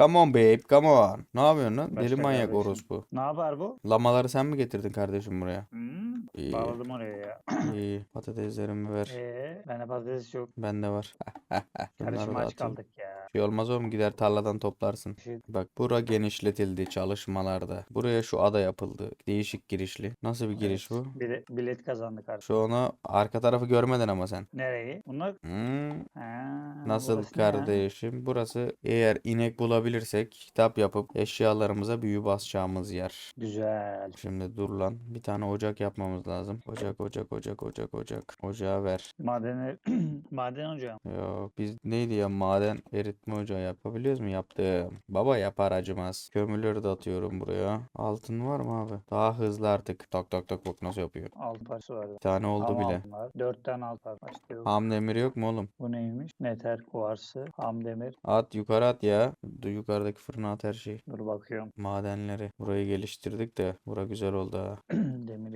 Come on babe, come on. Ne yapıyorsun lan? Başka Deli manyak kardeşim. orospu. Ne yapar bu? Lamaları sen mi getirdin kardeşim buraya? Hmm, İyi. bağladım oraya ya. İyi. Patateslerimi ver. Eee bende patates yok. Bende var. Bunları da aç atayım. kaldık ya. Şey olmaz oğlum gider tarladan toplarsın. Şey, Bak bura genişletildi çalışmalarda. Buraya şu ada yapıldı. Değişik girişli. Nasıl bir giriş bu? bilet, bilet kazandık artık. Şu onu arka tarafı görmedin ama sen. Nereyi? Bunlar Hmm, ha, nasıl burası ne ya? kardeşim? Burası eğer inek bulabilirsek kitap yapıp eşyalarımıza büyü basacağımız yer. Güzel. Şimdi dur lan. Bir tane ocak yapmamız lazım. Ocak, ocak, ocak, ocak, ocak. Ocağı ver. Madeni maden ocağı. Yok biz neydi ya maden eritme ocağı yapabiliyoruz mu? Yaptım. Baba yapar acımaz. Kömürleri de atıyorum buraya. Altın var mı abi? Daha hızlı artık. Tak tak tak bak nasıl yapıyor. Altı parçası vardı. Bir tane oldu Ham bile. altın var. Dört tane alt var. Yok. Ham demiri yok mu oğlum? Bu neymiş? Neter kuvarsı. Ham demir. At yukarı at ya. Du- Yukarıdaki fırına at her şeyi. Dur bakıyorum. Madenleri. Burayı geliştirdik de. Bura güzel oldu ha.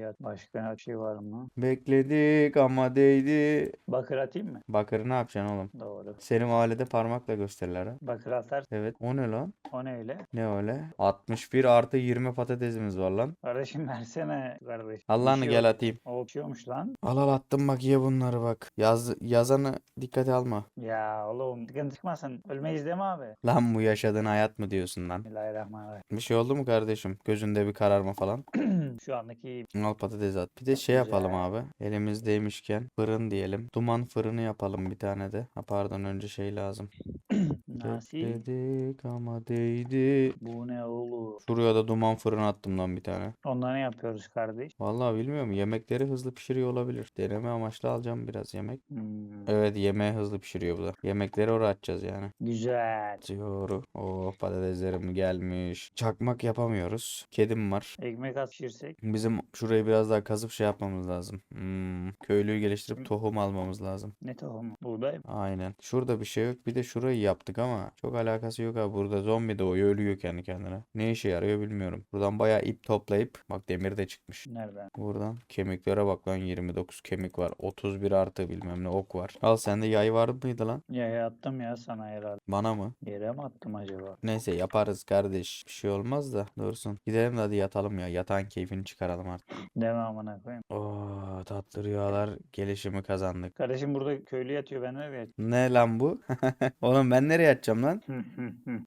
yat. Başka bir şey var mı? Bekledik ama değdi. Bakır atayım mı? Bakırı ne yapacaksın oğlum? Doğru. Seni mahallede parmakla gösterirler ha. Bakır atar. Evet. O ne lan? O ne öyle? Ne öyle? 61 artı 20 patatesimiz var lan. Kardeşim versene kardeş. Allah'ını gel atayım. O pişiyormuş lan. Al al attım bak ye bunları bak. Yaz, yazanı dikkate alma. Ya oğlum sıkıntı çıkmasın. Ölmeyiz mi abi? Lan bu yaşadığın hayat mı diyorsun lan? Bismillahirrahmanirrahim. Bir şey oldu mu kardeşim? Gözünde bir kararma falan. Şu andaki iyi. Al patates at. Bir de şey yapalım abi. Elimizdeymişken fırın diyelim. Duman fırını yapalım bir tane de. Ha pardon önce şey lazım. Nasıl? Bekledik ama değdi. Bu ne olur? Şuraya da duman fırını attım lan bir tane. Onları ne yapıyoruz kardeş? Vallahi bilmiyorum. Yemekleri hızlı pişiriyor olabilir. Deneme amaçlı alacağım biraz yemek. Hmm, Evet yemeği hızlı pişiriyor bu da. Yemekleri oraya atacağız yani. Güzel. Diyor. Oh patateslerim gelmiş. Çakmak yapamıyoruz. Kedim var. Ekmek at pişirsek. Bizim şurayı biraz daha kazıp şey yapmamız lazım. Hmm, köylüyü geliştirip tohum almamız lazım. Ne tohumu? Buğday mı? Aynen. Şurada bir şey yok. Bir de şurayı yaptık ama çok alakası yok abi. Burada zombi doğuyor ölüyor kendi kendine. Ne işe yarıyor bilmiyorum. Buradan bayağı ip toplayıp bak demir de çıkmış. Nereden? Buradan kemiklere bak lan 29 kemik var. 31 artı bilmem ne ok var. Al sende yay var mıydı lan? Ya attım ya sana herhalde. Bana mı? Yere mi attım acaba? Neyse yaparız kardeş. Bir şey olmaz da dursun. Gidelim de hadi yatalım ya. Yatağın keyfini çıkaralım artık. Deme amına koyayım. Oo tatlı rüyalar gelişimi kazandık. Kardeşim burada köylü yatıyor ben nereye yatayım? Ne lan bu? Oğlum ben nereye yatacağım lan?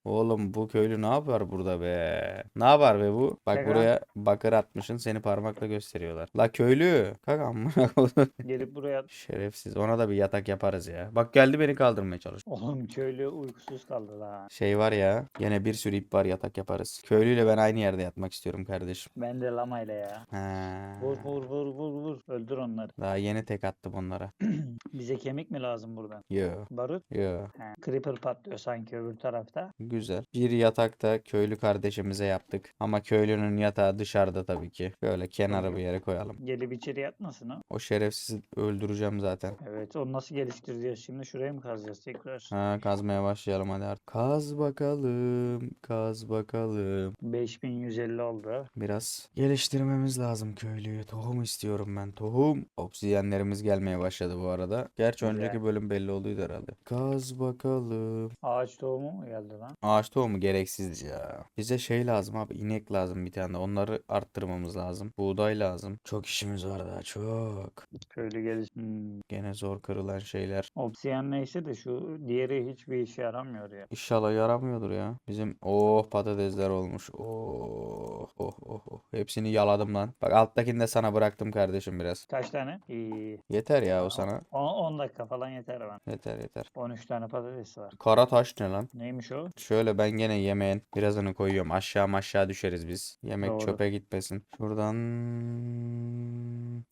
Oğlum bu köylü ne yapar burada be? Ne yapar be bu? Bak Şaka. buraya bakır atmışın seni parmakla gösteriyorlar. La köylü. Kalk amına koyayım. Gelip buraya yat. Şerefsiz. Ona da bir yatak yaparız ya. Bak geldi beni kaldırmaya çalış. Oğlum köylü uykusuz kaldı la. Şey var ya. Yine bir sürü ip var yatak yaparız. Köylüyle ben aynı yerde yatmak istiyorum kardeşim. Ben de lamayla ya. Ha. Vur vur vur vur vur. Öldür onları. Daha yeni tek attım onlara. Bize kemik mi lazım buradan? Yo. Barut? Yo. He. Creeper patlıyor sanki öbür tarafta. Güzel. Bir yatak da köylü kardeşimize yaptık. Ama köylünün yatağı dışarıda tabii ki. Böyle kenara bir yere koyalım. Gelip içeri yatmasın o. O şerefsizi öldüreceğim zaten. Evet onu nasıl geliştireceğiz şimdi? Şuraya mı kazacağız tekrar? Ha kazmaya başlayalım hadi artık. Kaz bakalım, kaz bakalım. 5150 oldu. Biraz geliştirmemiz lazım köylüyü. Tohum istiyorum ben. Tohum. Obsidyenlerimiz gelmeye başladı bu arada. Gerçi Güzel. önceki bölüm belli olduydu herhalde. Kaz bakalım. Ağaç tohumu mu geldi lan? Ağaç tohumu gereksiz ya. Bize şey lazım abi. inek lazım bir tane. de. Onları arttırmamız lazım. Buğday lazım. Çok işimiz var daha çok. Köylü geliş. Hmm. Gene zor kırılan şeyler. Obsidian neyse de şu diğeri hiçbir işe yaramıyor ya. İnşallah yaramıyordur ya. Bizim oh patatesler olmuş. Oh oh oh oh. Hepsini yaladım lan. Bak alttakini de sana bıraktım kardeşim biraz. Kaç tane? İyi. Yeter ya o sana. 10 dakika falan yeter bana. Yeter yeter. 13 tane patates var. Kara taş ne lan? Neymiş o? Şöyle ben gene yemeğin birazını koyuyorum. Aşağı aşağı düşeriz biz. Yemek Doğru. çöpe gitmesin. Şuradan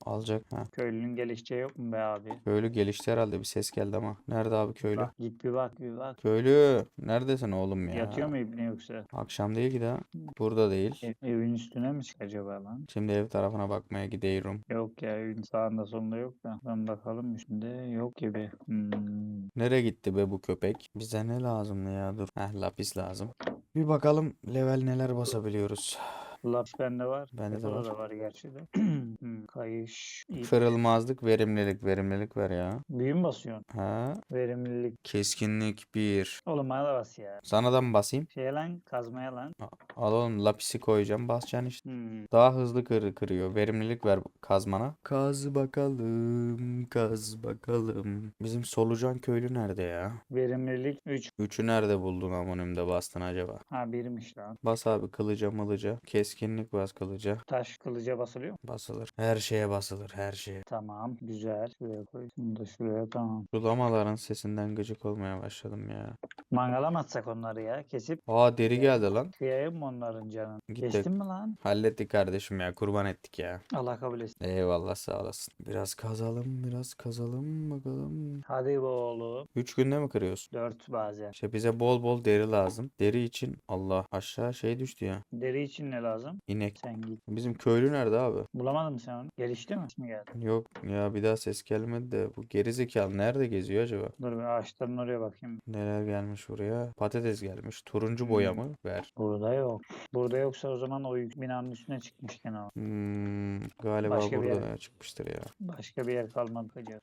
alacak. Ha. Köylünün gelişeceği yok mu be abi? Köylü gelişti herhalde bir ses geldi ama. Nerede abi köylü? Bak git bir bak bir bak. Köylü neredesin oğlum ya? Yatıyor mu ibne yoksa? Akşam değil ki daha. Burada değil. Ev- evin üstüne mi çık acaba lan? Şimdi ev tarafına bakmaya gidiyorum. Yok ya evin sağında solunda yok da. Ben bakalım şimdi yok gibi. Hmm. Nereye gitti be bu köpek? Bize ne lazım ya dur. Heh lapis lazım. Bir bakalım level neler basabiliyoruz. Laps bende var. Bende de var. da var gerçi de. Kayış. Kırılmazlık, verimlilik, verimlilik ver ya. Büyü mü basıyorsun? Ha? Verimlilik. Keskinlik 1. Oğlum bana da bas ya. Sana da mı basayım? Şeye lan kazmaya lan. Al oğlum lapisi koyacağım basacaksın işte. Hmm. Daha hızlı kır kırıyor. Verimlilik ver kazmana. Kaz bakalım, kaz bakalım. Bizim solucan köylü nerede ya? Verimlilik 3. Üçü nerede buldun amonimde bastın acaba? Ha birmiş lan. Bas abi kılıca mılıca. Keskinlik bas kılıca. Taş kılıca basılıyor mu? Basılır. Her şeye basılır her şeye. Tamam. Güzel. Şuraya koy. Bunu da şuraya tamam. Sulamaların sesinden gıcık olmaya başladım ya. Mangala mı atsak onları ya? Kesip Aa deri geldi lan. kıyayım mı onların canını? Git Kestin mi lan? Hallettik kardeşim ya kurban ettik ya. Allah kabul etsin. Eyvallah sağ olasın. Biraz kazalım biraz kazalım bakalım. Hadi be oğlum. Üç günde mi kırıyorsun? 4 bazen. İşte bize bol bol deri lazım. Deri için Allah aşağı şey düştü ya. Deri için ne lazım? İnek. Sen git. Bizim köylü nerede abi? Bulamadın mı sen onu? Gelişti mi? Mi geldi? Yok ya bir daha ses gelmedi de bu gerizekalı nerede geziyor acaba? Dur bir ağaçların oraya bakayım. Neler gelmiş buraya? Patates gelmiş. Turuncu boya Hmm. mı? Ver. Burada yok. Burada yoksa o zaman o yük- binanın üstüne çıkmış gene o. Hmm, galiba Başka bir burada çıkmıştır ya. Başka bir yer kalmadı acaba.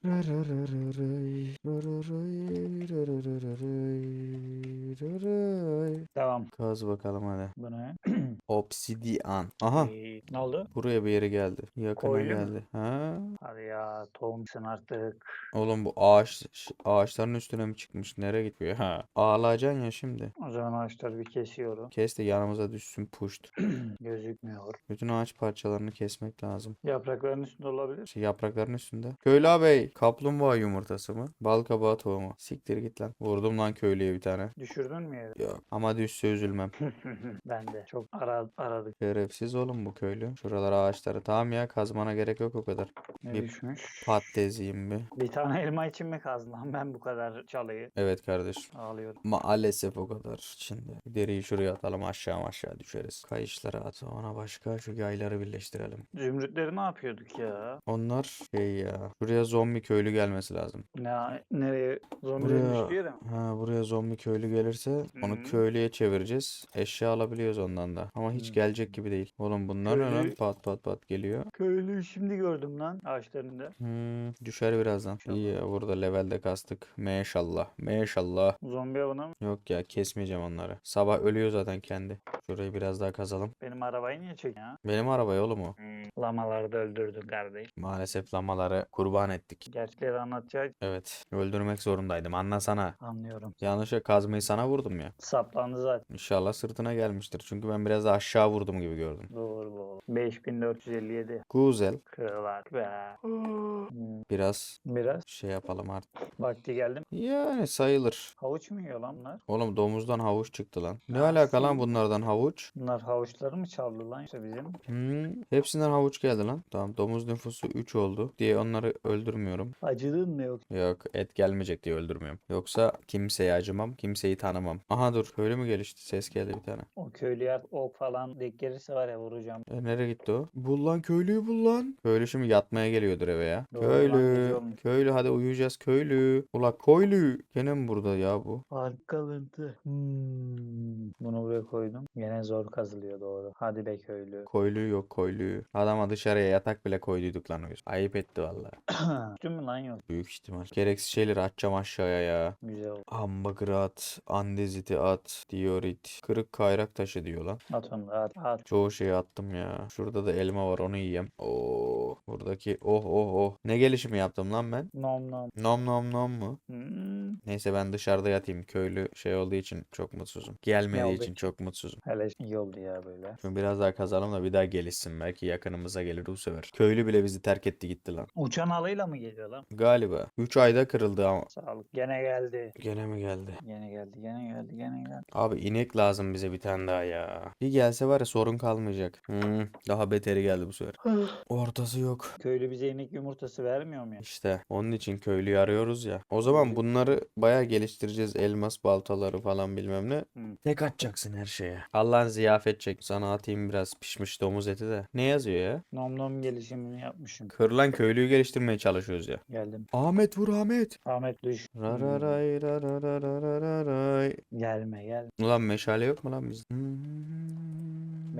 Devam. Kaz bakalım hadi. Bu ne? Obsidian. Aha. Ee, ne oldu? Buraya bir yere geldi. Yakına Mu? geldi. Ha? Hadi ya tohumsun artık. Oğlum bu ağaç ağaçların üstüne mi çıkmış? Nereye gidiyor? Ha. Ağlayacaksın ya şimdi. O zaman ağaçları bir kesiyorum. Kes de yanımıza düşsün puşt. Gözükmüyor. Bütün ağaç parçalarını kesmek lazım. Yaprakların üstünde olabilir. Şey, yaprakların üstünde. Köylü ağabey. Kaplumbağa yumurtası mı? Bal kabağı tohumu. Siktir git lan. Vurdum lan köylüye bir tane. Düşürdün mü yere? Yok. Ama düşse üzülmem. ben de. Çok ara, aradık. Şerefsiz oğlum bu köylü. Şuralar ağaçları. Tamam ya kazmana gerek yok o kadar. Ne Bir düşmüş? Patates yiyeyim bir. Bir tane elma için mi kazdın lan ben bu kadar çalıyı? Evet kardeşim. Ağlıyorum. Maalesef o kadar içinde. Deriyi şuraya atalım aşağı aşağı düşeriz. Kayışları at. Ona başka şu yayları birleştirelim. Zümrütleri ne yapıyorduk ya? Onlar şey ya. Şuraya zombi köylü gelmesi lazım. Ne, nereye? Zombilerin Buraya, düştüğü yere mi? ha, buraya zombi köylü gelirse onu Hı. köylüye çevireceğiz. Eşya alabiliyoruz ondan da. Ama hiç Hı. gelecek gibi değil. Oğlum bunlar ne lan? Köylü- Pat pat pat geliyor. Köylüyü şimdi gördüm lan ağaçlarında. Hmm, düşer birazdan. İnşallah. İyi ya burada levelde kastık. Maşallah. Maşallah. Zombi avına mı? Yok ya kesmeyeceğim onları. Sabah ölüyor zaten kendi. Şurayı biraz daha kazalım. Benim arabayı niye çekiyorsun ya? Benim araba oğlum o. Lamaları da öldürdün kardeş. Maalesef lamaları kurban ettik. Gerçekleri anlatacak Evet. Öldürmek zorundaydım. Anlasana. anlıyorum. Yanlışa kazmayı sana vurdum ya. Saplandı zaten. İnşallah sırtına gelmiştir. Çünkü ben biraz da aşağı vurdum gibi gördüm. Doğru bu. 5457. Güzel. Kırlak be. Hmm, Biraz Biraz. şey yapalım artık. Vakti geldi mi? Yani sayılır. Havuç mu yiyor lan bunlar? Oğlum domuzdan havuç çıktı lan. Ne alaka lan bunlardan havuç? Bunlar havuçları mı çaldı lan işte bizim? Hmm, hepsinden havuç geldi lan. Tamam domuz nüfusu 3 oldu diye onları öldürmüyorum. Acıdın mı yok? Yok et gelmeyecek diye öldürmüyorum. Yoksa kimseye acımam, kimseyi tanımam. Aha dur öyle mi gelişti? Ses geldi bir tane. O köylüye ok falan denk gelirse var ya vuracağım. E, nereye gitti o? Bul lan köylüyü bul lan. Köylü şimdi yatmaya geliyordur eve ya. Doğru lan, köylü. Köylü hadi uyuyacağız köylü. Ula köylü. Gene mi burada ya bu? Fark kalıntı. Hmm. Bunu buraya koydum. Yine zor kazılıyor doğru. Hadi be köylü. Köylü yok köylü. Adama dışarıya yatak bile koyduyduk lan. Ayıp etti vallahi. Düştün mü lan yok? Büyük ihtimal. Gereksiz şeyleri atacağım aşağıya ya. Güzel oldu. Hamburger at, andeziti at, diorit, kırık kayrak taşı diyor lan. At onu da at. At. Çoğu şeyi attım ya. Şurada da elma var onu yiyeyim. Oo, buradaki oh oh oh. Ne gelişimi yaptım lan ben? Nom nom. Nom nom nom mu? Hmm. Neyse ben dışarıda yatayım. Köylü şey olduğu için çok mutsuzum. Gelmediği için çok mutsuzum. Hele iyi oldu ya böyle. Şimdi biraz daha kazalım da bir daha gelişsin. Belki yakınımıza gelir bu sefer. Köylü bile bizi terk etti gitti lan. Uçan halıyla mı geliyor lan? Galiba. 3 ayda kırıldı ama. Sağlık. Gene geldi. Gene mi geldi? Gene geldi. Gene geldi. Gene geldi. Abi inek lazım bize bir tane daha ya. Bir gelse var ya sorun kalmayacak. Hmm, daha beteri geldi bu sefer. Ortası yok. Köylü bize inek yumurtası vermiyor mu ya? İşte onun için köylüyü arıyoruz ya. O zaman bunları bayağı geliştireceğiz. Elmas baltaları falan bilmem ne. Hı. Tek atacaksın her şeye. Allah'ın ziyafet çek. Sana atayım biraz pişmiş domuz eti de. Ne yazıyor ya? Nom nom gelişimini yapmışım. Kırılan köylüyü geliştirmeye çalışıyoruz ya. Geldim. Ahmet vur Ahmet. Ahmet düş. Ra Hmm. ra ray ra ra ra ra ra ra ray. Gelme gel. Ulan meşale yok mu lan bizde? Hmm.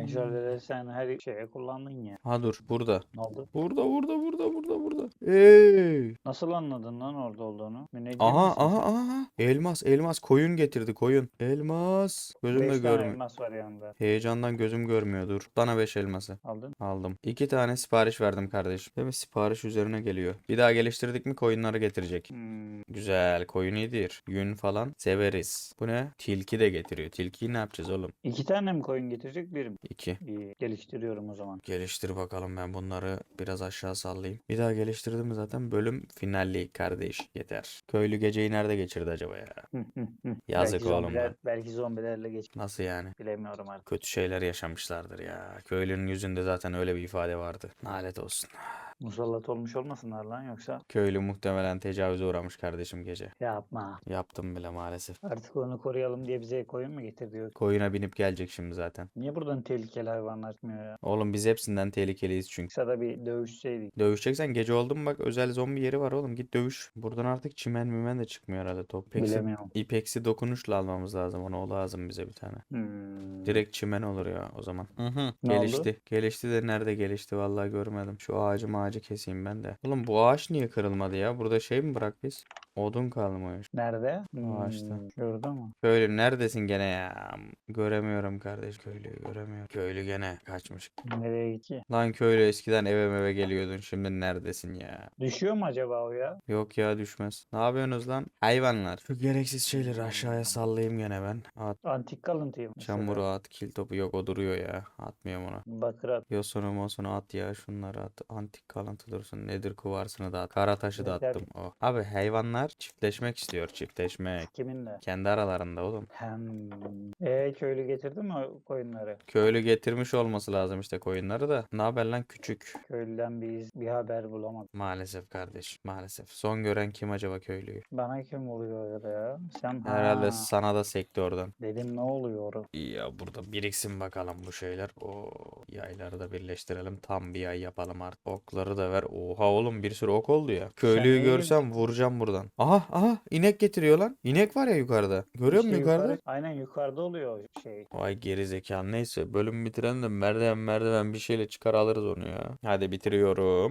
Meşaleleri sen her şeye kullandın ya. Ha dur burada. Ne oldu? Burada burada burada burada burada. Ey! Nasıl anladın lan orada olduğunu? Müneccim Aha misin aha aha. Elmas elmas koyun getirdi koyun. Elmas. Gözüm de Beş tane görmüyor. elmas var yanında. Heyecandan gözüm görmüyor. Dur. Bana 5 elması. Aldın. Aldım. İki tane sipariş verdim kardeşim. Değil mi? Sipariş üzerine geliyor. Bir daha geliştirdik mi koyunları getirecek. Hmm. Güzel. Koyun iyidir. Yün falan severiz. Bu ne? Tilki de getiriyor. Tilkiyi ne yapacağız oğlum? İki tane mi koyun getirecek bir mi? İki. İyi. Geliştiriyorum o zaman. Geliştir bakalım ben bunları biraz aşağı sallayayım. Bir daha geliştirdim zaten bölüm finalli kardeş yeter. Köylü geceyi nerede geçirdi acaba ya? Yazık belki oğlum zombiler, be. Belki zombilerle geç. Nasıl yani? Bilemiyorum artık. Kötü şeyler yaşamışlardır ya. Köylünün yüzünde zaten öyle bir ifade vardı. Nalet olsun. Musallat olmuş olmasınlar lan yoksa. Köylü muhtemelen tecavüze uğramış kardeşim gece. Yapma. Yaptım bile maalesef. Artık onu koruyalım diye bize koyun mu getirdi? Koyuna binip gelecek şimdi zaten. Niye buradan tehlikeli hayvanlar çıkmıyor ya? Oğlum biz hepsinden tehlikeliyiz çünkü. Kısa da bir dövüşseydik. Dövüşeceksen gece oldu mu bak özel zombi yeri var oğlum git dövüş. Buradan artık çimen mümen de çıkmıyor herhalde top. İpeksi, Bilemiyorum. ipeksi dokunuşla almamız lazım onu o lazım bize bir tane. Hmm. Direkt çimen olur ya o zaman. Hı hı. Ne oldu? Gelişti. Gelişti de nerede gelişti vallahi görmedim. Şu ağacı ağacı keseyim ben de. Oğlum bu ağaç niye kırılmadı ya? Burada şey mi bırak biz? Odun kalmış. Nerede? Ağaçta. Hmm, Şurada mı? Köylü neredesin gene ya? Göremiyorum kardeş köylüyü göremiyorum. Köylü gene kaçmış. Nereye gitti? Lan köylü eskiden eve meve geliyordun şimdi neredesin ya? Düşüyor mu acaba o ya? Yok ya düşmez. Ne yapıyorsunuz lan? Hayvanlar. Şu gereksiz şeyleri aşağıya sallayayım gene ben. At. Antik kalıntıyı mı? Çamuru at. Kil topu yok o duruyor ya. Atmıyorum ona. Bakır at. Yosunu mosunu at ya şunları at. Antik kalıntı dursun. Nedir kuvarsını da at. Kara taşı da Yeter. attım. Oh. Abi hayvanlar çiftleşmek istiyor. Çiftleşmek. Kiminle? Kendi aralarında oğlum. Hem. E köylü getirdi mi koyunları? Köylü getirmiş olması lazım işte koyunları da. Ne haber lan küçük? Köylüden bir, iz- bir haber bulamadım. Maalesef kardeş. Maalesef. Son gören kim acaba köylüyü? Bana kim vuruyor ya da ya? Sen Herhalde ha, sana da sekti oradan. dedim ne oluyor? Ya burada biriksin bakalım bu şeyler. O yayları da birleştirelim. Tam bir yay yapalım artık. Okları da ver. Oha oğlum bir sürü ok oldu ya. Köylüyü neyi görsem vuracağım buradan. Aha aha inek getiriyor lan. İnek var ya yukarıda. Görüyor musun İşte yukarıda? yukarı- aynen yukarıda oluyor şey. Vay geri zekalı. Neyse bölüm bitirelim de merdiven merdiven bir şeyle çıkar alırız onu ya. Hadi bitiriyorum.